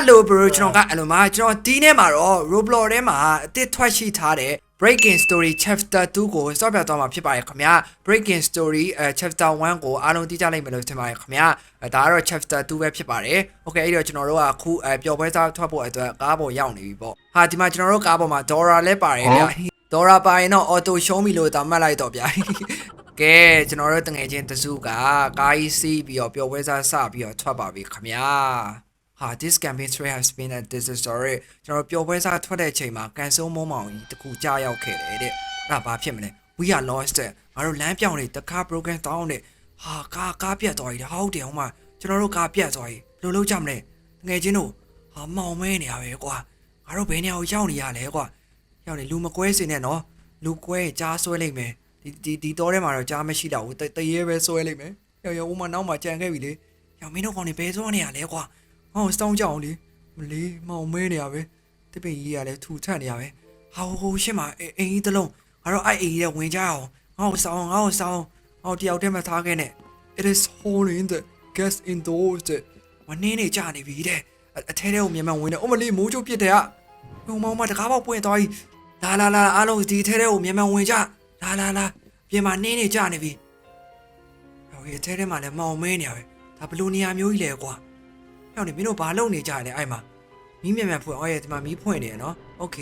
Hello bro ကျွန်တော်ကအဲ့လိုမှာကျွန်တော်ဒီနေ့မှာတော့ Roblox ထဲမှာအသစ်ထွက်ရှိထားတဲ့ Breaking Story Chapter 2ကိုစောက်ပြသွားမှာဖြစ်ပါတယ်ခင်ဗျာ Breaking Story အဲ Chapter 1ကိုအားလုံးသိကြလိမ့်မယ်လို့ထင်ပါတယ်ခင်ဗျာအဲဒါကတော့ Chapter 2ပဲဖြစ်ပါတယ် Okay အဲ့တော့ကျွန်တော်တို့ကအခုအဲပျော်ပွဲစားထွက်ဖို့အတွက်ကားပေါ်ရောက်နေပြီပေါ့ဟာဒီမှာကျွန်တော်တို့ကားပေါ်မှာ Dora လည်းပါတယ်ဗျာ Dora ပါရင်တော့ Auto Show Me လို့တောင်းမှတ်လိုက်တော့ဗျာကဲကျွန်တော်တို့တငယ်ချင်းတစုကကားကြီးစီးပြီးတော့ပျော်ပွဲစားစပြီးတော့ထွက်ပါပြီခင်ဗျာ ဟာ this campaign straight has been a disaster ကျွန်တော်တို့ပျော်ပွဲစားထွက်တဲ့အချိန်မှာကန်ဆိုးမုံမောင်ကြီးတခုကြားရောက်ခဲ့တယ်တဲ့အဲ့ဒါဘာဖြစ်မလဲ we are lost တဲ့ငါတို့လမ်းပြောင်းနေတခါ broken down တဲ့ဟာကားကားပြတ်သွားပြီတဲ့ဟုတ်တယ်ဟိုမှာကျွန်တော်တို့ကားပြတ်သွားပြီဘယ်လိုလုပ်ကြမလဲတငယ်ချင်းတို့ဟာမောင်မဲနေရပဲကွာငါတို့ဘယ်နေရာကိုရောက်နေရလဲကွာရောက်နေလူမကွဲစင်နဲ့နော်လူကွဲရင်ကြားဆွဲလိုက်မယ်ဒီဒီဒီတော့ထဲမှာတော့ကြားမရှိတော့ဘူးတတရေပဲဆွဲလိုက်မယ်ရောက်ရောက်ဦးမနောက်မှကြံခဲ့ပြီလေရောက်မင်းတို့ကောင်နေဘယ်သွားနေရလဲကွာ ဟောစောင်းကြအောင်လေမလေးမောင်မဲနေရပဲတပင်ကြီးကလည်းထူထပ်နေရပဲဟာဟိုရှင်းမှာအိမ်ကြီးတစ်လုံးငါတို့အဲ့အိမ်ကြီးကဝင်ကြအောင်ငါ့ကိုစောင်းငါ့ကိုစောင်းဟောတယောက်တည်းမထားခဲ့နဲ့ it is holding the gas indoors တဲ့မနေနေကြနေပြီတဲ့အထဲထဲကိုမြန်မြန်ဝင်တယ်အမလေးမိုးချိုးပြစ်တယ်ကဘုံမောင်မတကားပေါက်ပွင့်သွားပြီလာလာလာအားလုံးဒီထဲထဲကိုမြန်မြန်ဝင်ကြလာလာလာပြင်မှာနင်းနေကြနေပြီဟိုဒီထဲထဲမှာလည်းမောင်မဲနေရပဲဒါဘလို့နေရာမျိုးကြီးလဲကွာ ဟဲ့နေမင်းတို့ဘာလုပ်နေကြလဲအဲ့မှာမီးမြန်မြန်ဖွင့်အော်ရဲ့ဒီမှာမီးဖွင့်နေရနော်โอเค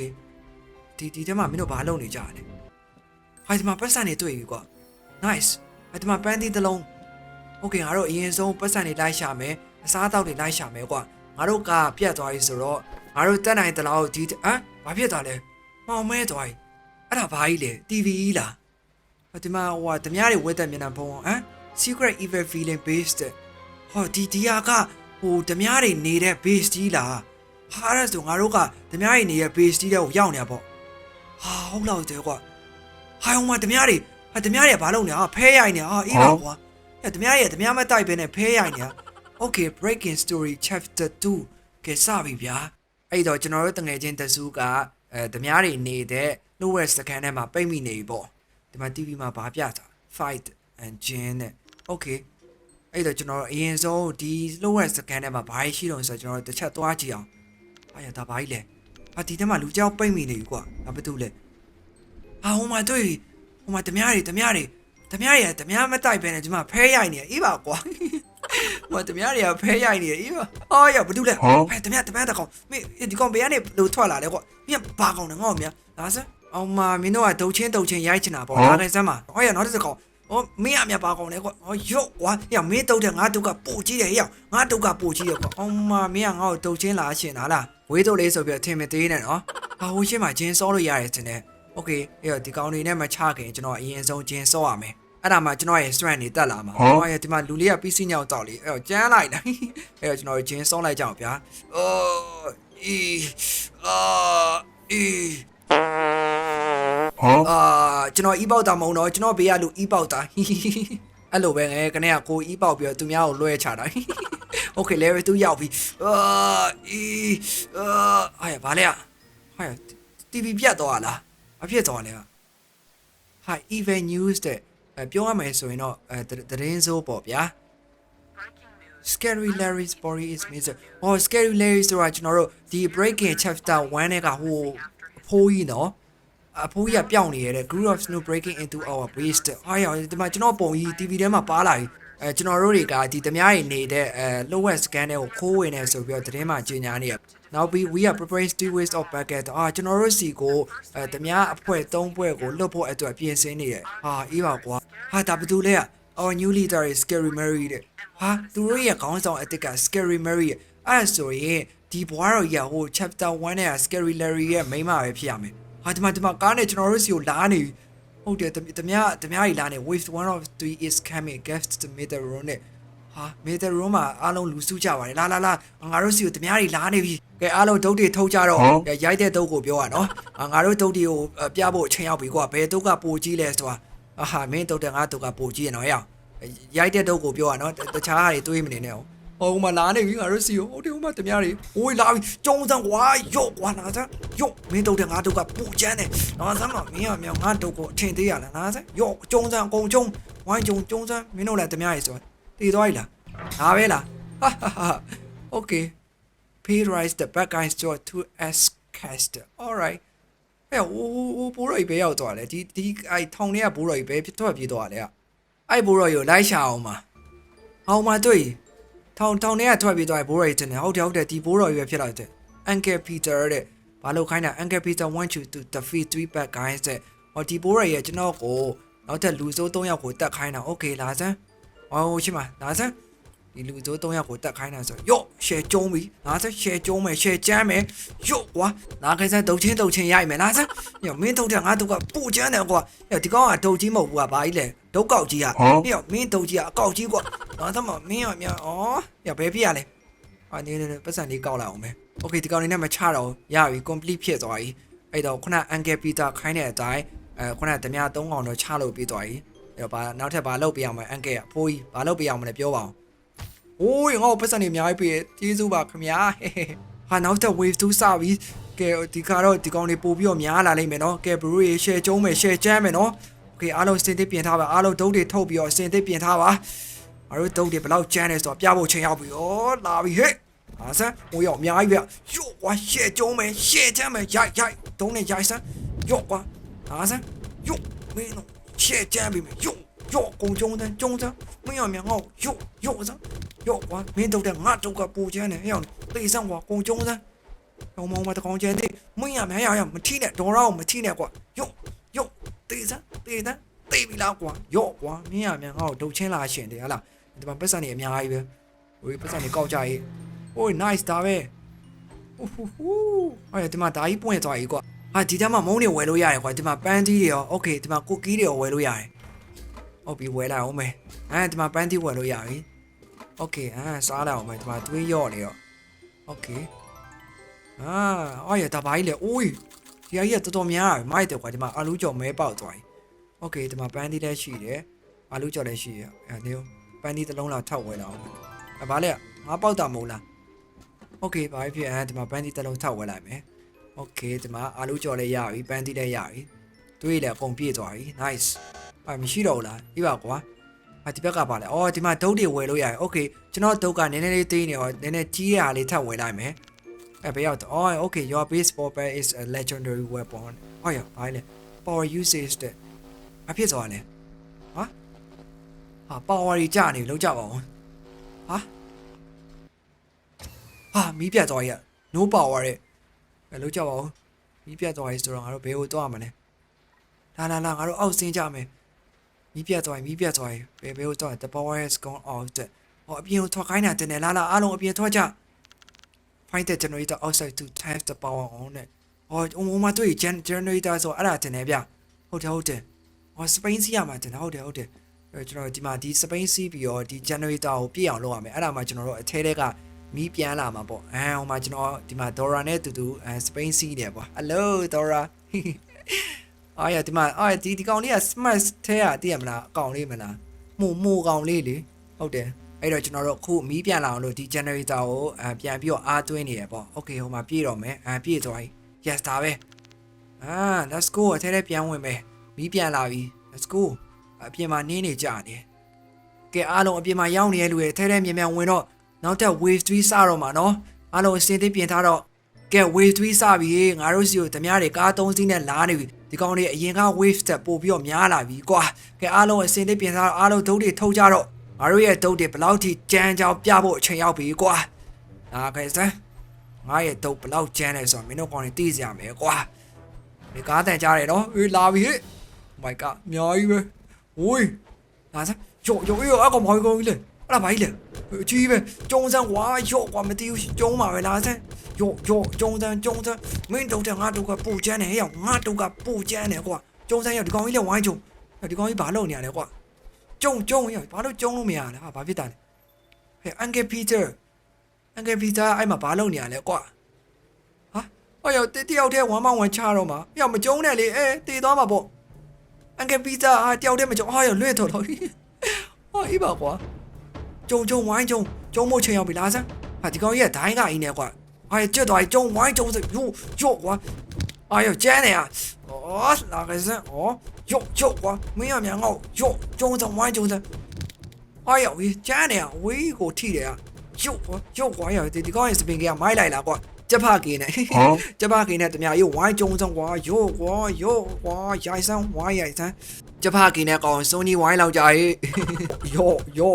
ဒီဒီထဲမှာမင်းတို့ဘာလုပ်နေကြလဲဟိုဒီမှာပတ်စံနေတွေ့ပြီကွာ nice အဲ့ဒီမှာပန်းသီးတစ်လုံး โอเคငါတို့အရင်ဆုံးပတ်စံနေလိုက်ရှာမယ်အစားအသောက်တွေလိုက်ရှာမယ်ကွာငါတို့ကပြတ်သွားပြီဆိုတော့ငါတို့တက်နိုင်တလားဒီဟမ်ဘာဖြစ်သွားလဲမောင်မဲသွားပြီအဲ့ဒါဘာကြီးလဲ TV ကြီးလားဟိုဒီမှာဟိုဟာဓမြတွေဝက်တဲ့မျက်နှာဖုံးဟမ် secret evil feeling based ဟောဒီဒီဟာက ဟိုဓမြတွေနေတဲ့ base ကြီးလားဟာအဲ့ဒါဆိုငါတို့ကဓမြတွေနေတဲ့ base ကြီးတဲ့ကိုရောက်နေတာပေါ့ဟာဟုတ်လောက်တယ်ကွာဟာဟိုမှာဓမြတွေဟာဓမြတွေကဘာလုပ်နေဟာဖဲရိုက်နေဟာအေးပါကွာ။တမရရဲ့တမရမတိုက်ပဲနဲ့ဖဲရိုက်နေတာ။ Okay breaking story chapter 2ကဲစပြီဗျာ။အဲ့တော့ကျွန်တော်တို့တငယ်ချင်းတစုကအဲတမရတွေနေတဲ့ lower စကန်ထဲမှာပိတ်မိနေပြီပေါ့။ဒီမှာ TV မှာဗာပြတာ fight and gin နဲ့ Okay အဲ့တော့ကျွန်တော်တို့အရင်ဆုံးဒီ lower စကန်ထဲမှာဘာရှိတော့ဆိုတော့ကျွန်တော်တို့တစ်ချက်သွားကြည့်အောင်။ဟာရဒါဘာကြီးလဲ။ဟာဒီထဲမှာလူကြောက်ပိတ်မိနေပြီကွာ။ဘာဖြစ်လို့လဲ။ဟာဟိုမှာတွေ့ပြီဟိုမှာတမရတွေတမရတွေ။ဓမြတွေကဓမြမတိုက်ပဲနဲ့ဒီမှာဖဲရိုက်နေတယ်အေးပါကွာ။ဟိုဓမြတွေကဖဲရိုက်နေတယ်အေးပါ။အော်ရဘာတူလဲ။ဖဲဓမြဓမြတကောင်မင်းဒီကောင်ဘယ်ကနေလို့ထွက်လာလဲကွာ။မင်းဘာကောင်လဲငေါ့မြ။ဒါစအောင်မမင်းတို့ကဒုတ်ချင်းဒုတ်ချင်းရိုက်ချင်တာပေါ့။ဒါလည်းစမ်းပါ။ဟောရနောက်တစ်ကောင်။ အော်မင်းအမြဘာကောင်လဲကွာ။ဟောရော့ကွာ။ညမင်းတုတ်တဲ့ငါတုတ်ကပို့ကြည့်တယ်ဟေ့။ငါတုတ်ကပို့ကြည့်တယ်ကွာ။အောင်မမင်းကငါ့ကိုဒုတ်ချင်းလာရှင်လားလား။ဝေးတုတ်လေးဆိုပြီးအထင်မသေးနဲ့နော်။ဟာဟိုရှင်းမှာဂျင်းစောလို့ရတယ်တင်တယ်။ Okay အဲ့တော့ဒီကောင်တွေနဲ့မချခင်ကျွန်တော်အရင်ဆုံးဂျင်းစောရမယ်။အဲ့ဒါမှကျွန်တော်ရဲ့ strength တွေတက်လာမှာ။ဟောရဲ့ဒီမှာလူလေးကပြီးစီးညောက်တောက်လေးအဲ့တော့ကျန်းလိုက်တာ။အဲ့တော့ကျွန်တော်ဂျင်းစောလိုက်ကြအောင်ဗျာ။အော်အီအာအီ အာကျွန်တော်အီးပေါက်တာမဟုတ်တော့ကျွန်တော်ဘေးကလူအီးပေါက်တာ။အဲ့လိုပဲငယ်ကနေကကိုအီးပေါက်ပြီးတော့သူများကိုလွှဲချတာ။ Okay level 2ရောက်ပြီ။အာအီအာဟာရဘာလဲอ่ะဟာရ TV ပြတ်သွားလား။အဖြစ်သွားလဲ။ Hi even news တဲ့အဲပြောရမယ်ဆိုရင်တော့အဲသတင်းစိုးပေါ့ဗျာ Scary Larry's body is missing ဟော Scary Larry ဆိုတာကျွန်တော်တို့ဒီ breaking chapter 1နဲ့ကဟိုအဖိုးကြီးနော် အဖိုးကြီးကပျောက်နေရတဲ့ group of snow breaking into our base အားရဒီမှာကျွန်တော်ပုံကြီး TV ထဲမှာပါလာပြီအဲကျွန်တော်တို့တွေကဒီသမားတွေနေတဲ့အဲ lower scan တွေကိုခိုးဝင်နေဆိုပြီးတော့သတင်းမှာကြေညာနေရ Now we we are preparing two ways of bucket အာကျွန်တော်တို့စီကိုအဲသမားအဖွဲ့၃ဖွဲ့ကိုလွတ်ဖို့အတွက်ပြင်ဆင်နေတယ်ဟာအေးပါကွာဟာဒါဘယ်သူလဲอ่ะ our new leader is scary mary တဲ့ဟာသူတို့ရဲ့ခေါင်းဆောင်အစ်စ်က scary mary ရဲ့အဲ့ဒါဆိုရင်ဒီဘွားတော်ကြီးကဟို chapter 1နဲ့ scary larry ရဲ့မိန်းမပဲဖြစ်ရမယ် ဟာဒီမှာဒီမှာကားနဲ့ကျွန်တော်တို့စီကိုလာနေပြီဟုတ်တယ်တမတမကြီးလာနေ wave one of three is coming guest to middle room နဲ့ဟာ middle room မှာအားလုံးလူစုကြပါတယ်လာလာလာငါတို့စီကိုတမကြီးလာနေပြီကဲအားလုံးဒုတ်တွေထုတ်ကြတော့ရိုက်တဲ့ဒုတ်ကိုပြောရနော်ငါတို့ဒုတ်တွေကိုပြဖို့အချိန်ရောက်ပြီကွာဘယ်ဒုတ်ကပိုကြီးလဲဆိုတာအာဟာမင်းဒုတ်တဲ့ငါဒုတ်ကပိုကြီးရနော်ဟဲ့ရိုက်တဲ့ဒုတ်ကိုပြောရနော်တခြားဟာတွေတွေးမနေနဲ့အောင် ဟိုမှာလာနေပြီငါတို့စီကိုဟုတ်တယ်ဟိုမှာတမရတွေအိုးလာပြီကျုံစံကွာယော့ကွာနာစံယော့မင်းတုတ်တဲ့ငါတုတ်ကပူချမ်းတယ်နာစံမမင်းအမြောင်ငါတုတ်ကိုအထင်သေးရလားနာစံယော့ကျုံစံအကုန်ကျုံဝိုင်းကျုံကျုံစံမင်းတို့လည်းတမရတွေဆိုတည်သွားပြီလားဒါပဲလားဟာဟာ okay pay rise the back guys to to s cast all right ဟဲ့ဟိုဟိုဘိုးရိုက်ပဲရောက်သွားတယ်ဒီဒီအဲထောင်ထဲကဘိုးရိုက်ပဲထွက်ပြေးသွားတယ်အဲ့ဘိုးရိုက်ကိုလိုက်ရှာအောင်ပါအောင်ပါတွေ့ ထောင်ထောင်ထဲကထွက်ပြေးသွားတယ်ဘိုးတော်ကြီးတင်တယ်ဟုတ်တယ်ဟုတ်တယ်ဒီဘိုးတော်ကြီးပဲဖြစ်လာတယ် Uncle Peter တဲ့ဘာလို့ခိုင်းတာ Uncle Peter want you to defeat three bad guys တဲ့ဟောဒီဘိုးတော်ကြီးကကျွန်တော်ကိုနောက်ထပ်လူစိုး၃ယောက်ကိုတတ်ခိုင်းတာ okay လာစမ်းဟောရှိမလာစမ်း ဒီလူစိုး၃ယောက်ကိုတက်ခိုင်းတာဆိုရော့ရှယ်ကျုံးပြီငါဆက်ရှယ်ကျုံးမယ်ရှယ်ကျမ်းမယ်ရော့ကွာနားခိုင်းစမ်းဒုတ်ချင်းဒုတ်ချင်းရိုက်မယ်လားဆက်ညမင်းဒုတ်တဲ့ငါဒုတ်ကပူကျမ်းတယ်ကွာညဒီကောင်ကဒုတ်ကြီးမဟုတ်ဘူးကဘာကြီးလဲဒုတ်ကောက်ကြီးကညမင်းဒုတ်ကြီးကအကောက်ကြီးကွာငါသမမင်းရမြဩညဘယ်ပြရလဲအာနေနေပတ်စံလေးကောက်လိုက်အောင်မယ်โอเคဒီကောင်လေးနဲ့မချတော့ရပြီ complete ဖြစ်သွားပြီအဲ့တော့ခုန Uncle Peter ခိုင်းတဲ့အတိုင်းအဲခုနဓမြ၃កောင်တော့ချလို့ပြီးသွားပြီအဲ့တော့ဘာနောက်ထပ်ဘာလုပ်ပြရမလဲ Uncle ကအဖိုးကြီးဘာလုပ်ပြရမလဲပြောပါအောင် ။ ။အိုးငါ့ကိုပတ်စံနေအများကြီးပေးကျေးဇူးပါခင်ဗျာ။ဟာနောက်တဲ့ wave 2စပြီ။ကဲဒီကတော့ဒီကောင်တွေပို့ပြီးတော့များလာလိမ့်မယ်နော်။ကဲ bro ရေ share ကျုံးမယ် share ချမ်းမယ်နော်။ Okay အားလုံးစင်သစ်ပြင်ထားပါအားလုံးဒုတ်တွေထုတ်ပြီးတော့စင်သစ်ပြင်ထားပါ။အားလုံးဒုတ်တွေဘယ်လောက်ချမ်းလဲဆိုတော့ပြဖို့ချိန်ရောက်ပြီ။ဩလာပြီဟဲ့။အားစမ်းဟိုရောက်အများကြီးဗျ။ယော့ကွာ share ကျုံးမယ် share ချမ်းမယ်ရိုက်ရိုက်ဒုတ်နဲ့ရိုက်စမ်းယော့ကွာ။အားစမ်းယော့မင်းတို့ share ချမ်းပြီမယ်ယော့ယော့ကုန်ကျုံးတန်းကျုံးစမ်းမင်းရမြန်ငေါ့ယော့ယော့စမ်း ရော့ကွာမင်းတုတ်တဲ့ငါတုတ်ကပူချမ်းတယ်ဟဲ့အောင်တေးဆောင်ကွာကုံကျုံစမ်းဟောင်းမောင်းမတကောင်ချမ်းသေးမွင့်ရမယ်ဟဲ့အောင်မထီးနဲ့ဒေါ်ရောမထီးနဲ့ကွာရော့ရော့တေးစမ်းတေးစမ်းတေးပြီလားကွာရော့ကွာမင်းရမြန်ငါ့ကိုဒုတ်ချင်းလာရှင်တယ်ဟလားဒီမှာပတ်စံနေအများကြီးပဲဟိုပတ်စံနေကောက်ကြရေးဟို nice ဒါပဲဟူဟူဟူအဲ့ဒီမှာဒါကြီးပွင့်သွားကြီးကွာဟာဒီတန်းမှာမုံတွေဝယ်လို့ရတယ်ကွာဒီမှာပန်းတီးတွေရောโอเคဒီမှာကိုကီးတွေရောဝယ်လို့ရတယ်ဟုတ်ပြီဝယ်လိုက်အောင်မယ်အဲဒီမှာပန်းတီးဝယ်လို့ရပြီ โอเคอ่าစားလိုက်အောင်မယ်ဒီမှာသွေးရော့နေတော့โอเคအာအော်ရတပိုင်းလေအိုးဒီအကြီးကတော်တော်များတယ်မိုက်တယ်ကွာဒီမှာအာလူကြော်မဲပေါက်သွားပြီโอเคဒီမှာပန်းသီးလည်းရှိတယ်အာလူကြော်လည်းရှိရအဲဒီပန်းသီးတစ်လုံးလောက်ထောက်ဝဲလာအောင်အဘာလဲငါပေါက်တာမဟုတ်လားโอเคဘာဖြစ်အဲဒီမှာပန်းသီးတစ်လုံးထောက်ဝဲလိုက်မယ်โอเคဒီမှာအာလူကြော်လည်းရပြီပန်းသီးလည်းရပြီသွေးလည်းအကုန်ပြည့်သွားပြီ nice ဘာမရှိတော့ဘူးလားပြီးပါကွာ ။ အဒီဘက်ကပါလဲ။အော်ဒီမှာဒုတ်တွေဝယ်လို့ရတယ်။ Okay ကျွန်တော်ဒုတ်ကနည်းနည်းလေးသေးနေတော့နည်းနည်းကြီးရတာလေးထပ်ဝယ်လိုက်မယ်။အဲဘယ်ရောက်တော့အော် Okay your base weapon is a legendary weapon ။ဟောရဘာလဲ။ power usage တဲ့အဖြစ်သွားလဲ။ဟာ။ဟာ power ကြီးကြနေပြီလောက်ကြပါဦး။ဟာ။ဟာမီးပြတ်သွားရ။ no power တဲ့။အဲလောက်ကြပါဦး။မီးပြတ်သွားပြီဆိုတော့ငါတို့ဘယ်ကိုသွားမလဲ။လာလာလာငါတို့အောက်ဆင်းကြမယ်။ မီးပြတ်သွားပြီမီးပြတ်သွားပြီဘယ်ဘယ်ကိုသွား the power has gone off တဲ့ဟောအပြင်ကိုထွက်ခိုင်းတာတင်တယ်လာလာအားလုံးအပြင်ထွက်ကြ find the generator outside to test the power on တဲ့ဟောဟိုမှာတွေ့ gen generator ဆိုအဲ့ဒါတင်တယ်ဗျဟုတ်တယ်ဟုတ်တယ်ဟောစပိန်စီးရမှာတင်တယ်ဟုတ်တယ်ဟုတ်တယ်အဲကျွန်တော်ဒီမှာဒီစပိန်စီးပြီးတော့ဒီ generator ကိုပြည့်အောင်လုပ်ရမယ်အဲ့ဒါမှကျွန်တော်တို့အထဲထဲကမီးပြန်လာမှာပေါ့အဲဟိုမှာကျွန်တော်ဒီမှာ Dora နဲ့တူတူအဲစပိန်စီးတယ်ပေါ့ hello Dora အာရဒီမှာအာဒီဒီကောင်လေးက smart ထဲကတည်ရမလားအကောင်လေးမလားမှုမှုကောင်လေးလေဟုတ်တယ်အဲ့တော့ကျွန်တော်တို့အခုမီးပြန်လာအောင်လို့ဒီ generator ကိုအပြန်ပြီးတော့အားသွင်းနေရပေါ့ okay ဟိုမှာပြည့်တော့မယ်အပြည့်သွားပြီ yes ဒါပဲအာ let's go အထဲထဲပြန်ဝင်မယ်မီးပြန်လာပြီ let's go အပြင်မှာနင်းနေကြတယ်ကဲအားလုံးအပြင်မှာရောက်နေတဲ့လူတွေအထဲထဲမြန်မြန်ဝင်တော့နောက်ထပ် wave 3စတော့မှာနော်အားလုံးအစင်းသိပြင်ထားတော့ ကဲ wave 3စပြီငါတို့စီကိုဓမြတွေကား3စီးနဲ့လာနေပြီဒီကောင်တွေအရင်က wave တက်ပို့ပြီးတော့များလာပြီကွာကဲအားလုံးအစင်းလေးပြင်ထားတော့အားလုံးဒုတ်တွေထုတ်ကြတော့ငါတို့ရဲ့ဒုတ်တွေဘယ်လောက်ထိကြမ်းကြောင်ပြဖို့အချိန်ရောက်ပြီကွာနားခဲစမ်းငါရဲ့ဒုတ်ဘယ်လောက်ကြမ်းလဲဆိုတော့မင်းတို့ကောင်တွေသိကြရမယ်ကွာဒီကားတန်ကြတယ်နော်အေးလာပြီဟဲ့ Oh my god အများကြီးပဲဝေးလာစမ်းယောယောယောအကောင်ဘာကြီးကောင်ကြီးလဲ အဲ့ဒါဘာကြီးလဲအကြီးပဲကျုံစမ်းဝါရော့ကွာမသိဘူးကျုံပါပဲလားစမ်းရော့ရော့ကျုံစမ်းကျုံစမ်းမင်းတုံတဲ့ငါတုံကပူချမ်းတယ်ဟဲ့ငါတုံကပူချမ်းတယ်ကွာကျုံစမ်းရော့ဒီကောင်ကြီးလည်းဝိုင်းကျုံဒီကောင်ကြီးဘာလုပ်နေရလဲကွာကျုံကျုံရော့ဘာလို့ကျုံလို့မရလဲဟာဘာဖြစ်တာလဲဟဲ့အန်ကယ်ပီတာအန်ကယ်ပီတာအဲ့မှာဘာလုပ်နေရလဲကွာဟာအော်ရော့တယောက်တည်းဝမ်းမဝမ်းချတော့မှာအဲ့မကျုံနဲ့လေအဲတည်သွားမှာပေါ့အန်ကယ်ပီတာဟာတယောက်တည်းမကျုံအော်ရော့လွဲ့တော့တော့ဟောအေးပါကွာ ကျုံကျုံဝိုင်းကျုံကျုံမို့ချိန်ရောက်ပြီလားစမ်းဟာဒီကောင်ကြီးကဒိုင်းကအိနေကွာအာရကြက်သွားပြီကျုံဝိုင်းကျုံစယူယော့ကွာအာရကျန်းနေဟာဩလာကစမ်းဩယော့ယော့ကွာမင်းရမြန်ငေါ့ယော့ကျုံစဝိုင်းကျုံစအာရဝေးကျန်းနေဟာဝေးကိုထိတယ်ဟာယော့ယော့ကွာရဒီကောင်ရဲ့စပင်ကမိုက်လိုက်လာကွာ ရုပ်ကွာရိုက်စမ်းဝိုင်းရိုက်စမ်းကျက်ဖကင်းနဲ့ကောင်စုံကြီးဝိုင်းလောက်ကြရဲ့ရောရော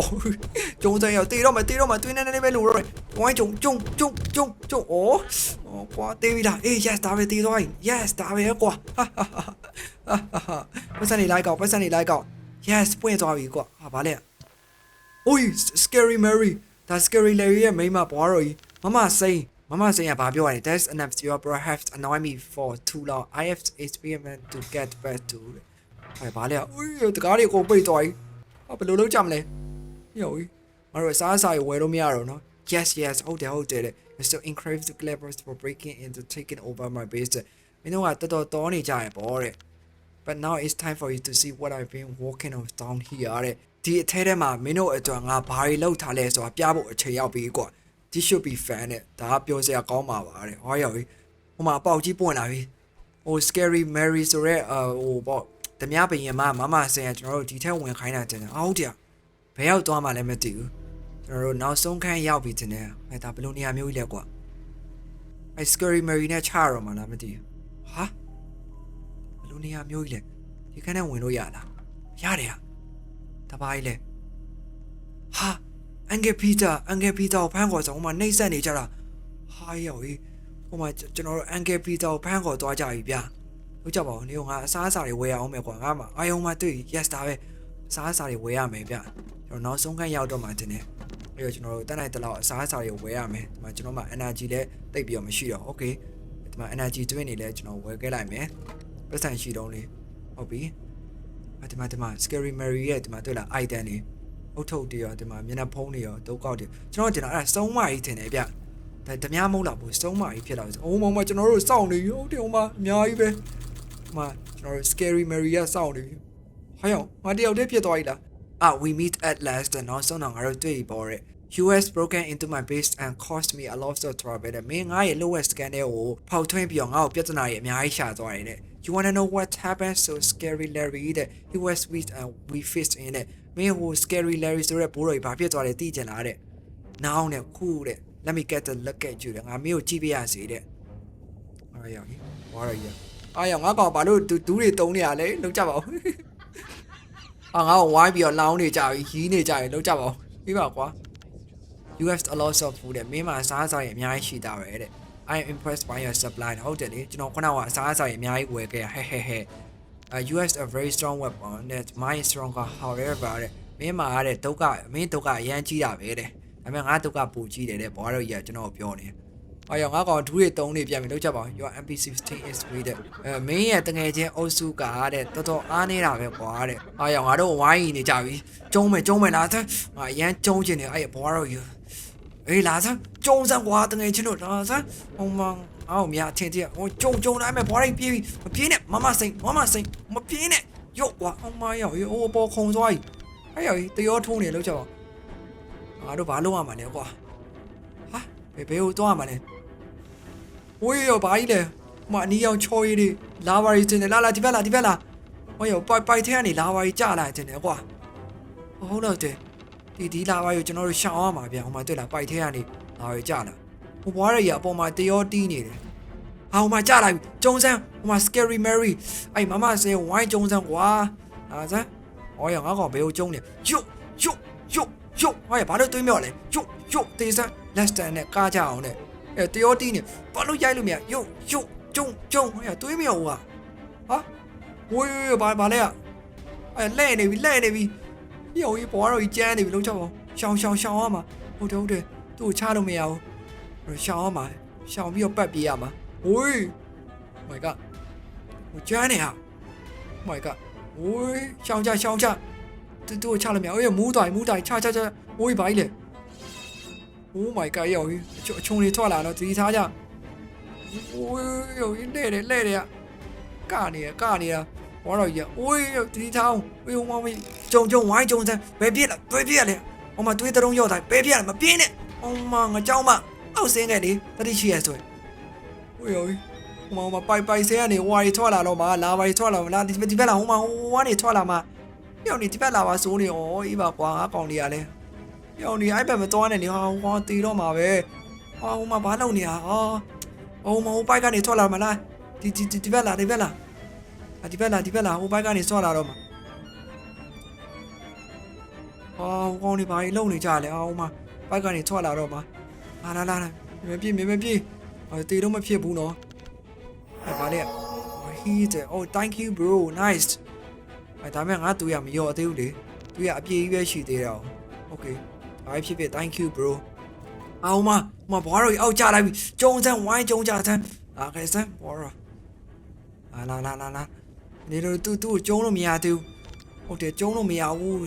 ကြုံစမ်းရတေတော့မတေတော့မတွင်းနေနေပဲလို့ရောဝိုင်းကြုံကြုံကြုံကြုံကြုံဩဩကွာတေးပြီလားအေး yes ဒါပဲတေးသွားရင် yes ဒါပဲကွာပတ်စံနေလိုက်ကောက်ပတ်စံနေလိုက်ကောက် yes ပွင့်သွားပြီကွာဟာဗာလဲအိုး scary mary ဒါ scary larry ရဲ့မိန်းမဘွားတော်ကြီးမမစိန်မ မစိန်ကဘာပြောရလဲ that's enough you perhaps annoy me for too long i have experiment to get back to ဟဲ့ဘာလဲအိုးတကားတွေကိုပိတ်သွားပြီဟာဘယ်လိုလုပ်ကြမလဲယောငါတို့အစားအစာတွေဝယ်လို့မရတော့နော် yes yes ဟုတ်တယ်ဟုတ်တယ်တဲ့ you're so incredibly clever for breaking into taking over my base မင်းတို့ကတော်တော်တော်နေကြရပေါ့တဲ့ but now it's time for you to see what I've been working on down here တဲ့ဒီအထဲထဲမှာမင်းတို့အတွက်ငါဘာတွေလုပ်ထားလဲဆိုတာပြဖို့အချိန်ရောက်ပြီ ကွာ this should be fun တဲ့ဒါကပြောစရာကောင်းပါပါတဲ့ဟောရောက်ပြီဟိုမှာအပေါက်ကြီးပွင့်လာပြီဟို scary mary ဆိုရဲအဟိုပေါ့ဓမြပင်ရမမမဆင်ကကျွန်တော်တို့ဒီထက်ဝင်ခိုင်းတာတင်တယ်ဟုတ်တယ်ဘယ်ရောက်သွားမှလည်းမသိဘူးကျွန်တော်တို့နောက်ဆုံးခန်းရောက်ပြီတင်တယ်အဲဒါဘယ်လိုနေရာမျိုးကြီးလဲကွာအဲ scary mary နဲ့ချရတော့မှလားမသိဘူးဟာဘယ်လိုနေရာမျိုးကြီးလဲဒီခန်းထဲဝင်လို့ရလားရတယ်ဟာတပါးကြီးလဲဟာ အန်ဂယ်ပီတာအန်ဂယ်ပီတာကိုဖမ်းခေါ်ဆောင်ဟိုမှာနှိမ့်ဆက်နေကြတာဟာယောကြီးဟိုမှာကျွန်တော်တို့အန်ဂယ်ပီတာကိုဖမ်းခေါ်သွားကြပြီဗျာဟုတ်ကြပါဦးနေကငါအစားအစာတွေဝယ်ရအောင်မယ်ကွာငါမှအာယုံမှတွေ့ yes ဒါပဲအစားအစာတွေဝယ်ရမယ်ဗျကျွန်တော်နောက်ဆုံးခန်းရောက်တော့မှတင်တယ်အဲ့တော့ကျွန်တော်တို့တက်နိုင်တဲ့လောက်အစားအစာတွေဝယ်ရမယ်ဒီမှာကျွန်တော်မှ energy လည်းတိတ်ပြီးတော့မရှိတော့ okay ဒီမှာ energy drink တွေလည်းကျွန်တော်ဝယ်ခဲ့လိုက်မယ်ပတ်စံရှိတော့လေဟုတ်ပြီအဒီမှာဒီမှာ scary mary ရဲ့ဒီမှာတွေ့လား item နေ အုတ်ထုတ်တွေရောဒီမှာမျက်နှာဖုံးတွေရောတုတ်ကောက်တွေကျွန်တော်တင်တာအဲ့ဒါစုံမကြီးတင်တယ်ဗျဒါဓမြမဟုတ်လားဘူးစုံမကြီးဖြစ်လာတယ်အိုးမမကျွန်တော်တို့စောင့်နေပြီဟုတ်တယ်ဟိုမှာအများကြီးပဲဒီမှာကျွန်တော်တို့ scary mary ကစောင့်နေပြီဟာယောငါတယောက်တည်းဖြစ်သွားပြီလားအာ we meet at last တဲ့နောက်ဆုံးတော့ငါတို့တွေ့ပြီပေါ့တဲ့ US broken into my base and cost me a lot of trouble တဲ့မင်းငါရဲ့ lowest scan တွေကိုဖောက်ထွင်းပြီးတော့ငါ့ကိုပြဿနာတွေအများကြီးရှာသွားတယ်တဲ့ You wanna know what happened so scary Larry တဲ့ He was sweet and we faced in တဲ့ မင်းဟို scary Larry ဆိုတဲ့ဘိုးတော်ကြီးဘာဖြစ်သွားလဲသိချင်လားတဲ့နောင်တဲ့ခုတဲ့ Let me get the look at you တဲ့ငါမင်းကိုကြည့်ပြရစီတဲ့အားရရင်ဝါရရအားရငါကောင်ဘာလို့ဒူးတွေတုံးနေရလဲလုံးကြပါဦးအာငါ့ကိုဝိုင်းပြီးတော့လောင်းနေကြပြီရီးနေကြပြီလုံးကြပါဦးပြီးပါကွာ you have a lot of food တဲ့မင်းမှာစားစားရင်အများကြီးရှိတာပဲတဲ့ I am impressed by your supply ဟုတ်တယ်လေကျွန်တော်ခုနကအစားအစာတွေအများကြီးဝယ်ခဲ့ရဟဲ့ဟဲ့ဟဲ့ uh, you have a very strong weapon that mine is stronger however တဲ့မင်းမှာတဲ့ဒုက္ခမင်းဒုက္ခအရန်ကြီးတာပဲတဲ့ဒါပေမဲ့ငါဒုက္ခပူကြီးတယ်တဲ့ဘောရကြီးကကျွန်တော်ပြောနေအော်ရောငါကောင်ဒူးတွေတုံးနေပြန်ပြီလောက်ချက်ပါဦး your MP16 is with တဲ့အဲမင်းရဲ့တငယ်ချင်းအုပ်စုကတဲ့တော်တော်အားနေတာပဲကွာတဲ့အော်ရောငါတို့ဝိုင်းနေကြပြီကျုံးမယ်ကျုံးမယ်လားတဲ့ငါအရန်ကျုံးချင်တယ်အဲ့ဘောရကြီးအေးလာစမ်းကျုံစမ်းကွာတငယ်ချင်းတို့လာစမ်းဟိုမှာ အော်မြာထင်ကြဟိုကျုံကျုံတိုင်းမဲ့ဘွားရိပ်ပြေးပြီးမပြေးနဲ့မမစိန်မမစိန်မပြေးနဲ့ရုပ်ကွာအောင်မရောက်ရေဟိုပေါ်ခုံသွားကြီးအဲ့ရောက်တရောထုံးနေလို့ချက်ပါငါတို့ဘာလုပ်ရမှာလဲကွာဟာဘယ်ဘယ်ကိုသွားရမှာလဲဝေးရောဘာကြီးလဲဟိုမှာအနီးအောင်ချော်ရည်တွေလာပါရီတင်တယ်လာလာဒီဘက်လာဒီဘက်လာဟိုရောပိုက်ပိုက်ထဲကနေလာပါရီကြလာတင်တယ်ကွာဟုတ်တော့တယ်ဒီဒီလာပါရကျွန်တော်တို့ရှောင်ရမှာဗျဟိုမှာတွေ့လားပိုက်ထဲကနေလာရကြလာဟို ဘွားရရအပေါ်မှာတရောတီးနေတယ်ဟာဟိုမှာကြလာပြီကျုံစမ်းဟိုမှာ scary mary အဲ့မမဆဲဝိုင်းကျုံစမ်းကွာဟာစမ်းဟောရငါကောင်ဘယ်ကိုကျုံနေယွတ်ယွတ်ယွတ်ယွတ်ဟာရဘာလို့တွေးမြော့လဲယွတ်ယွတ်တေးစမ်း last stand နဲ့ကားကြအောင်နဲ့အဲတရောတီးနေဘာလို့ရိုက်လို့မရယွတ်ယွတ်ကျုံကျုံဟာရတွေးမြော့ဟိုဟာဟာဝေးဘာဘာလဲအဲလဲနေပြီလဲနေပြီညိုကြီးဘွားတော်ကြီးကျန်းနေပြီလုံးချောင်းရှောင်းရှောင်းရှောင်းရမှာဟုတ်တယ်ဟုတ်တယ်သူ့ကိုချလို့မရဘူး အဲ့ရှောင်းရမှာရှောင်းပြီးတော့ပတ်ပြေးရမှာဝေး my god ဟိုကျန်းနေဟာ my god ဝေးရှောင်းချရှောင်းချသူသူ့ကိုချလို့မရဘူးအေးမူးတိုင်းမူးတိုင်းချချချဝေးဘာကြီးလဲ oh my god ယောကြီးအချုံအချုံလေးထွက်လာတော့သတိထားကြဝေးယောကြီးလဲတယ်လဲတယ်ကနေကနေရဘွားတော်ကြီးကအိုးဒီထောင်းဝေးဟိုမမကြုံကြုံဝိုင်းကြုံစမ်းဘယ်ပြက်လဲဘယ်ပြက်လဲဟိုမှာတွေးတုံးရောက်တို င်းဘယ်ပြက်လဲမပြင်းနဲ့ဟိုမှာငါကြောင်းမအောက်ဆင်းခဲ့လေတတိရှိရဆိုရင်ဝေးဟိုဟိုမှာပိုက်ပိုက်ဆဲကနေဝါရီထွက်လာတော့မှာလာပါရီထွက်လာမလားဒီဒီဘက်လာဟိုမှာဟိုကနေထွက်လာမှာပြောင်းနေဒီဘက်လာပါစိုးနေဩအေးပါကွာငါကောင်လေးရလဲရောင်နေအဲ့ဘက်မသွားနဲ့နေဟာဟောတီတော့မှာပဲဟာဟိုမှာဘာလုပ်နေရဟာဟိုမဟိုဘက်ကနေထွက်လာမလားဒီဒီဒီဘက်လာဒီဘက်လာအဒီဘက်လာဒီဘက်လာဟိုဘက်ကနေဆွလာတော့မှာဟာဟိုကောင်နေဘာကြီးလုံနေကြလဲဟာဟိုမှာဘက်ကနေထွက်လာတော့မှာ လာလာလာမပြေမပြေတေတော့မဖြစ်ဘူးနော်အဲဗာလေးဟီးတဲ့ oh thank you bro nice အဲဒါမဲ့ငါတူရမရောအသေးဘူးလေတူရအပြေကြီးပဲရှိသေးတာ။ Okay ဒါဖြစ်ဖြစ် thank you bro အောင်မမဘွားတော်ကြီးအောက်ကြလိုက်ပြီကျုံစမ်းဝိုင်းကျုံကြစမ်းအာခဲစမ်းဘွားတော်အာလာလာလာလာနေလို့သူ့သူ့ကျုံလို့မရသေးဘူးဟုတ်တယ်ကျုံလို့မရဘူး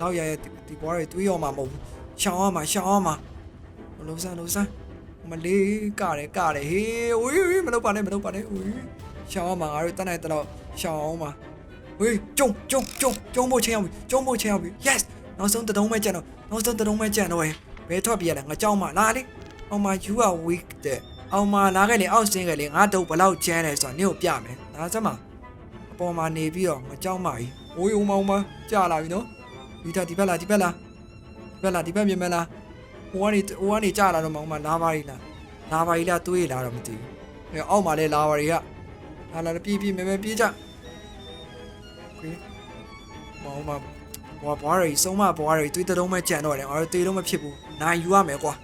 တော့ရရဒီဘွားတော်ကြီးတွေးရမှာမဟုတ်ဘူးရှောင်းရမှာရှောင်းရမှာ လုံးစားလုံးစားမလေးကတယ်ကတယ်ဟေးဝေးဝေးမလုပ်ပါနဲ့မလုပ်ပါနဲ့ဝေးရှောင်းအောင်ပါငါတို့တန်းနိုင်တော့ရှောင်းအောင်ပါဝေးကျုံကျုံကျုံကျုံဖို့ချင်းအောင်ပြီကျုံဖို့ချင်းအောင်ပြီ yes နောက်ဆုံးတုံးမဲ့ကြံတော့နောက်ဆုံးတုံးမဲ့ကြံတော့ဘယ်ထွက်ပြရလဲငါကြောက်မှလာလေအောင်မ you are weak တဲ့အောင်မလာခဲ့လေအောက်စင်းခဲ့လေငါတို့ဘလောက်ကျန်းလဲဆိုတော့နင့်ကိုပြမယ်ဒါစမ်းမှာအပေါ်မှာနေပြီးတော့ငါကြောက်မှကြီးဝေးအောင်မောင်မကြာလာပြီနော်ဒီတာဒီဘက်လာဒီဘက်လာဒီဘက်လာဒီဘက်မြင်မလား ဟိုကနေဟိုကနေကြာလာတော့မှဟိုမှာလာပါရီလာလာပါရီလာတွေးလာတော့မသိဘူးအဲအောက်မှာလဲလာပါရီကလာလာပြေးပြေးမဲမဲပြေးကြခေမောင်မဘွားဘွားရီဆုံးမဘွားရီတွေးတလုံးမကြံတော့တယ်ငါတို့တွေးလုံးမဖြစ်ဘူးနိုင်ယူရမယ်ကွာ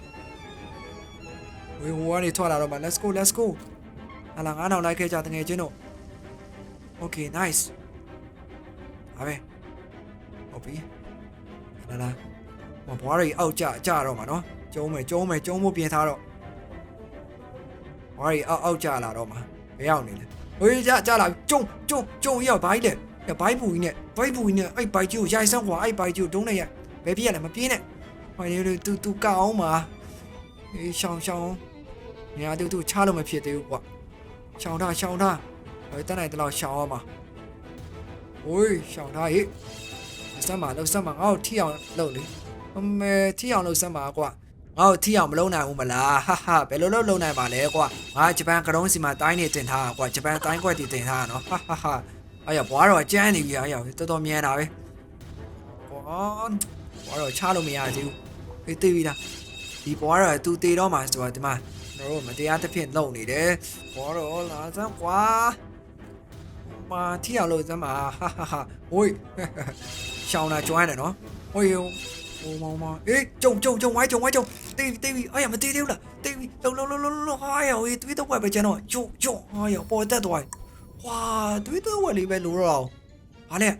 ဝေဟိုကနေထွက်လာတော့မှ let's go let's go အလားငါးနောက်လိုက်ခဲ့ကြတငယ်ချင်းတို့ okay nice အမေဟုတ်ပြီလာလာ ဘွားတွေအောက်ကြကြတော့မှာနော်ကျုံးမယ်ကျုံးမယ်ကျုံးဖို့ပြင်ထားတော့ဘွားတွေအောက်အောက်ကြလာတော့မှာဘယ်ရောက်နေလဲဟေးကြကြလာကျုံကျုံကျုံရောက်ဘိုင်းလေဘိုင်းပူကြီးနဲ့ဘိုင်းပူကြီးနဲ့အဲ့ဘိုင်းကြီးကိုရိုက်စမ်းကွာအဲ့ဘိုင်းကြီးကိုဒုံးနေရဘယ်ပြည့်ရလဲမပြင်းနဲ့ဟိုလေသူသူကအောင်မှာအေးရှောင်းရှောင်းနေရာတူတူချလို့မဖြစ်သေးဘူးကွာရှောင်းထားရှောင်းထားဟိုတန်းနိုင်တလောက်ရှောင်းအောင်မှာဟိုးရှောင်းထားဟေ့စမ်းမလောက်စမ်းမငါ့ကိုထိအောင်လုပ်လေ အမေထိအောင်လုပ်စမ်းပါကွာ။ငါ့ကိုထိအောင်မလုပ်နိုင်ဘူးမလားဟာဟာဘယ်လိုလုပ်လုပ်နိုင်ပါလဲကွာငါဂျပန်ကရုံးစီမှာတိုင်းနေတင်ထားတာကွာဂျပန်တိုင်းကွက်တီတင်ထားတာနော်ဟာဟာဟာအဲ့ရဘွားတော့ကျန်းနေပြီအဲ့ရတော်တော်မြန်တာပဲဘွားဘွားတော့ချလို့မရသေးဘူးခေးသိပြီလားဒီဘွားတော့သူတေတော့မှဆိုတော့ဒီမှာကျွန်တော်တို့မတရားတစ်ဖြစ်လုံနေတယ်ဘွားတော့လာစမ်းကွာမာထီအောင်လို့စမ်းပါဟာဟာဟာဟိုးရှောင်းတာကျွမ်းတယ်နော်ဟိုး ဟိုမောင်မအေးကြုံကြုံကြုံဝိုင်းကြုံဝိုင်းကြုံတေးပြီတေးပြီအဲ့ရမတေးသေးဘူးလားတေးပြီလုံလုံလုံလုံလုံဟာရဟိုတွေးတော့ပဲကျွန်တော်ဂျုံဂျုံဟာရပေါ်တက်သွားဝါတွေးတော့ဝက်လေးပဲလိုတော့ဘာလဲ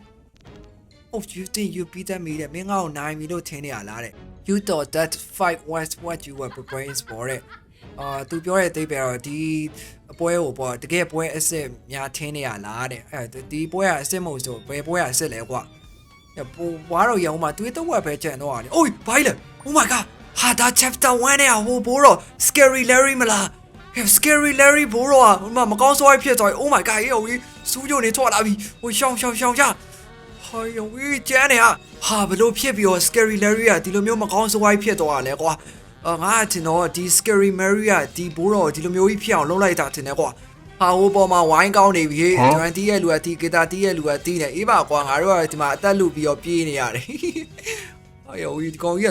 Oh you think you beat them တဲ့မင်းငါ့ကိုနိုင်ပြီလို့ထင်နေရလားတဲ့ You thought that fight was what you were preparing for တဲ့အာသူပြောတဲ့အသေးပဲတော့ဒီအပွဲကိုပေါ့တကယ်ပွဲအစ်စ်များထင်းနေရလားတဲ့အဲဒီပွဲကအစ်စ်မဟုတ်ဆိုဘယ်ပွဲကအစ်စ်လဲကွာ ပူဘွားတော့ရောင်းမှာတွေးတော့ဝက်ပဲကြံတော့ရတယ် Oh ဘိုင်လေ Oh my god ဟာဒါ chapter 1နဲ့ဟိုဘိုးတော့ scary larry မလား Hey, scary larry ဘိုးတော့ဟိုမှာမကောင်းဆိုးဖြစ်သွားပြီ Oh my god ဟေးဟိုစူးကြုံနေထွက်လာပြီဟိုရှောင်းရှောင်းရှောင်းချဟာယောဝေးကျန်းနေဟာဟာဘလို့ဖြစ်ပြီးတော့ scary larry ကဒီလိုမျိုးမကောင်းဆိုးဖြစ်သွားတာလဲကွာအာငါအထင်တော့ဒီ scary mary ကဒီဘိုးတော့ဒီလိုမျိုးကြီးဖြစ်အောင်လုပ်လိုက်တာထင်တယ်ကွာ ဟာဟိုပေါ်မှာဝိုင်းကောင်းနေပြီဟေးဂျွန်တီးရဲ့လူကတီဂီတာတီးရဲ့လူကတီးနေအေးပါကွာငါတို့ကဒီမှာအသက်လူပြီးတော့ပြေးနေရတယ်ဟာယောဝေးဒီကောင်ကြီးဟော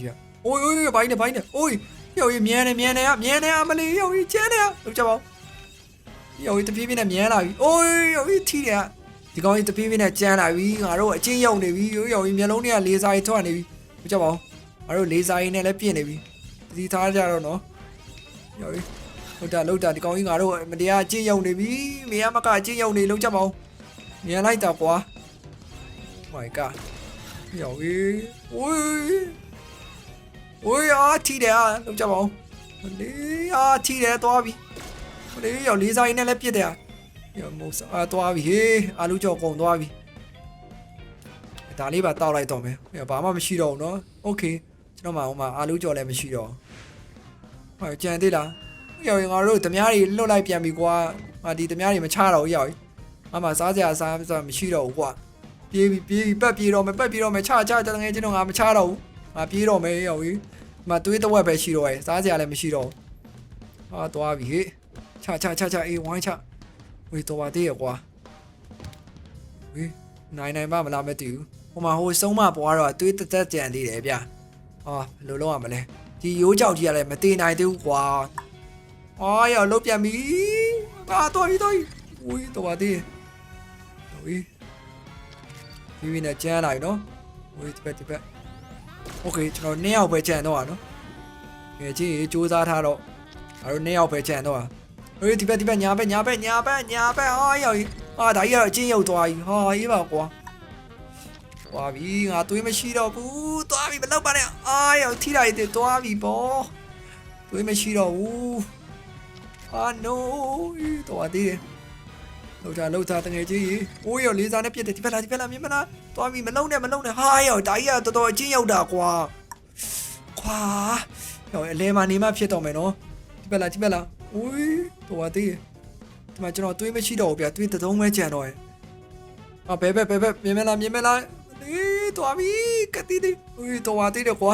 ကြည့်အိုးအိုးဘိုင်းနေဘိုင်းနေအိုးယောကြီးမြန်နေမြန်နေမြန်နေအမလီယောကြီးကျန်းနေလောက်ကြပါဦးယောကြီးတပြေးပြေးနဲ့မြန်လာပြီအိုးယောကြီးထီတယ်ဒီကောင်ကြီးတပြေးပြေးနဲ့ကျန်းလာပြီငါတို့အချင်းယုံနေပြီယောကြီးမျက်လုံးတွေကလေးစားကြီးထွက်နေပြီလောက်ကြပါဦးငါတို့လေးစားကြီးနဲ့လည်းပြင့်နေပြီတတိထားကြတော့နော်ယောကြီးဟုတ်တာလောက်တာဒီကောင်ကြီးငါတို့မတရားအချင်းယုံနေပြီမရမကအချင်းယုံနေလောက်ကြပါဦးမြန်လိုက်တာကွာ my god ယောကြီးဝေး။ ဝေးအားထီတယ်အားလောက်ကြပါဦး။မလေးအားထီတယ်သွားပြီ။မလေးရောက်လေးစားရင်းနဲ့လည်းပြစ်တယ်အား။ရောမိုးစားအားသွားပြီဟေးအာလူကြော်ကုန်သွားပြီ။ဒါလေးပါတောက်လိုက်တော့မယ်။ဘာမှမရှိတော့ဘူးနော်။ Okay ကျွန်တော်မှဟိုမှာအာလူကြော်လည်းမရှိတော့ဘူး။ဟောကြံသေးလား။ရောက်ရင်ငါတို့ဓမြားတွေလွတ်လိုက်ပြန်ပြီကွာ။ဟာဒီဓမြားတွေမချတော့ဘူးရောက်။အမှစားကြစားစားမရှိတော့ဘူးကွာ။ပြေးပြီပြေးပြီပတ်ပြေးတော့မယ်ပတ်ပြေးတော့မယ်ချချတငယ်ချင်းတော့ငါမချတော့ဘူး။ ငါပြေးတော့မယ်ရောက်ကြီး။ဒီမှာသွေးတစ်ဝက်ပဲရှိတော့ရယ်စားစရာလည်းမရှိတော့ဘူးဟာသွားပြီဟေ့ချချချချအေးဝိုင်းချဝေးတော့ပါသေးရကွာဝေးနိုင်နိုင်ပါမလားမသိဘူးဟိုမှာဟိုဆုံးမပွားတော့သွေးတစ်သက်ကြံသေးတယ်ဗျဟာဘယ်လိုလုပ်ရမလဲဒီရိုးကြောက်ကြီးကလည်းမသေးနိုင်သေးဘူးကွာအော်ရောက်လုတ်ပြန်ပြီအာတော်ပြီတော်ပြီဝေးတော့ပါသေးဝေးဒီဝင်းနဲ့ကျန်းလာပြီနော်ဝေးဒီဘက်ဒီဘက် โอเคကျွန်တော်နှစ်ယောက်ပဲကြံတော့อ่ะเนาะငယ်ချင်းစူးစမ်းထားတော့ငါတို့နှစ်ယောက်ပဲကြံတော့อ่ะဟေးဒီဘက်ဒီဘက်ညာဘက်ညာဘက်ညာဘက်ညာဘက်ဟာရောက်ကြီးဟာဒါကြီးကတော့အချင်းရောက်သွားပြီဟာရေးပါကွာသွားပြီငါသွေးမရှိတော့ဘူးသွားပြီမလောက်ပါနဲ့အာရောက်ထိလိုက်တယ်သွားပြီပေါ့သွေးမရှိတော့ဘူးအာ no သွားသေးတယ်လောက်တာလောက်တာတငယ်ကြီးအိုးရောလေးစားနဲ့ပြစ်တယ်ဒီဘက်လာဒီဘက်လာမြင်မလား သွားပြီမလုံးနဲ့မလုံးနဲ့ဟာရောဒါကြီးကတော်တော်အချင်းရောက်တာကွာခွာရောအလဲမနေမှဖြစ်တော့မယ်နော်ဒီဘက်လာဒီဘက်လာဦးတော်သေးဒီမှာကျွန်တော်တွေးမရှိတော့ဘူးဗျာတွေးသုံးပဲကြံတော့ရယ်ဟာဘဲဘဲဘဲဘဲမြင်မလားမြင်မလားအေးတော်ပြီကတိတိဦးတော်သေးတယ်ကွာ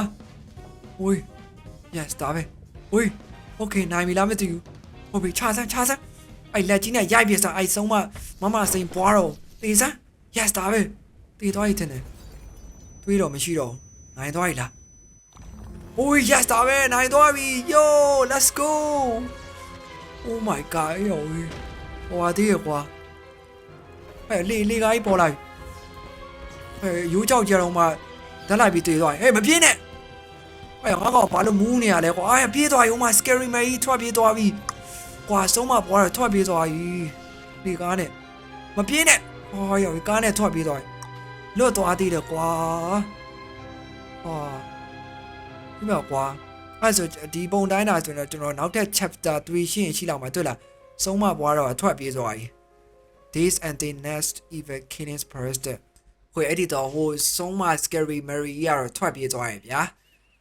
ဦး yes ဒါပဲဦး okay နိုင်ပြီလားမသိဘူးဟုတ်ပြီခြားစမ်းခြားစမ်းအဲ့လက်ကြီးနဲ့ရိုက်ပြစားအဲ့ဆုံးမမမစိန်ပွားတော့တေးစမ်း yes ဒါပဲ တည်သွားပြီတင်တယ်တွေးတော့မရှိတော့ဘူးနိုင်သွားပြီလား Oh yes ဒါပဲနိုင်သွားပြီ yo let's go Oh my god ရောဟိုဟာသေးရကွာအဲလေလေကားကြီးပေါ်လာပြီအဲရိုးကြောက်ကြတော့မှဓာတ်လိုက်ပြီးတည်သွားပြီဟေးမပြေးနဲ့အဲငါကောင်ဘာလို့မူးနေရလဲကွာအဲပြေးသွားပြီဟိုမှာ scary man ကြီးထွက်ပြေးသွားပြီကွာဆုံးမပွားတော့ထွက်ပြေးသွားပြီလေကားနဲ့မပြေးနဲ့ဟောရောကားနဲ့ထွက်ပြေးသွားပြီ လွတ်သွားသေးတယ်ကွာဟာဒီမှာကွာအဲ့ဆိုဒီပုံတိုင်းတာဆိုတော့ကျွန်တော်နောက်ထပ် chapter 3ရှင်းရင်ရှိလောက်မှာတွေ့လားဆုံးမပွားတော့အထွက်ပြေးသွားပြီ this and the next evil killings first ဟိုအဲ့ဒီတော့ဟိုဆုံးမ scary mary ရတော့ထွက်ပြေးသွားရင်ဗျာ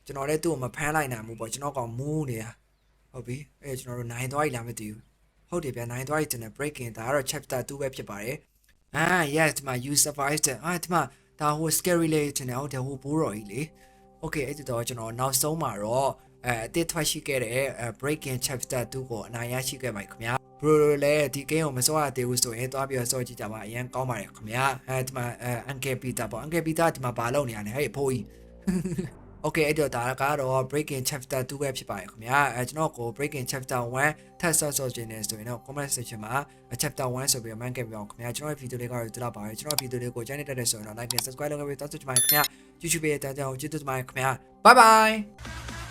ကျွန်တော်လည်းသူ့ကိုမဖမ်းလိုက်နိုင်ဘူးပေါ့ကျွန်တော်ကောင်မူးနေတာဟုတ်ပြီအဲ့ကျွန်တော်တို့နိုင်သွားပြီလားမသိဘူးဟုတ်တယ်ဗျာနိုင်သွားပြီတင်တယ် breaking ဒါကတော့ chapter 2ပဲဖြစ်ပါတယ် အာ yes ဒီမှာ you survived အာဒီမှာဒါဟို scary လေးချင်တယ်ဟိုဒါဟိုဘိုးတော်ကြီးလေ okay အဲ့ဒီတော့ကျွန်တော်နောက်ဆုံးမှာတော့အဲအစ်ထွက်ရှိခဲ့တဲ့ breaking chapter 2ကိုအနိုင်ရရှိခဲ့ပါခင်ဗျာ bro လည်းဒီ game ကိုမစောရသေးဘူးဆိုရင်တွားပြီးတော့စောကြည့်ကြပါအရင်ကောင်းပါတယ်ခင်ဗျာအဲဒီမှာ uncle peter ပေါ့ uncle peter ဒီမှာဘာလုပ်နေရလဲဟဲ့ဖိုးကြီး Okay အဲ့တော့ဒါကတော့ breaking chapter 2ပဲဖြစ်ပါတယ်ခင်ဗျာအဲကျွန်တော်ကို breaking chapter 1ထပ်ဆော့ဆော့ခြင်းနေဆိုရင်တော့ comment section မှာ chapter 1ဆိုပြီးတော့ man ခဲ့ပြအောင်ခင်ဗျာကျွန်တော်ရဲ့ video လေးကတော့ဒီလောက်ပါပဲကျွန်တော် video လေးကိုကြိုက်နေတဲ့ဆိုရင်တော့ like နဲ့ subscribe လုပ်ခဲ့ပြီးတော့ချစ်ချင်ပါတယ်ခင်ဗျာ YouTube ရဲ့တန်းကြောင်ကျေးဇူးတင်ပါတယ်ခင်ဗျာ bye bye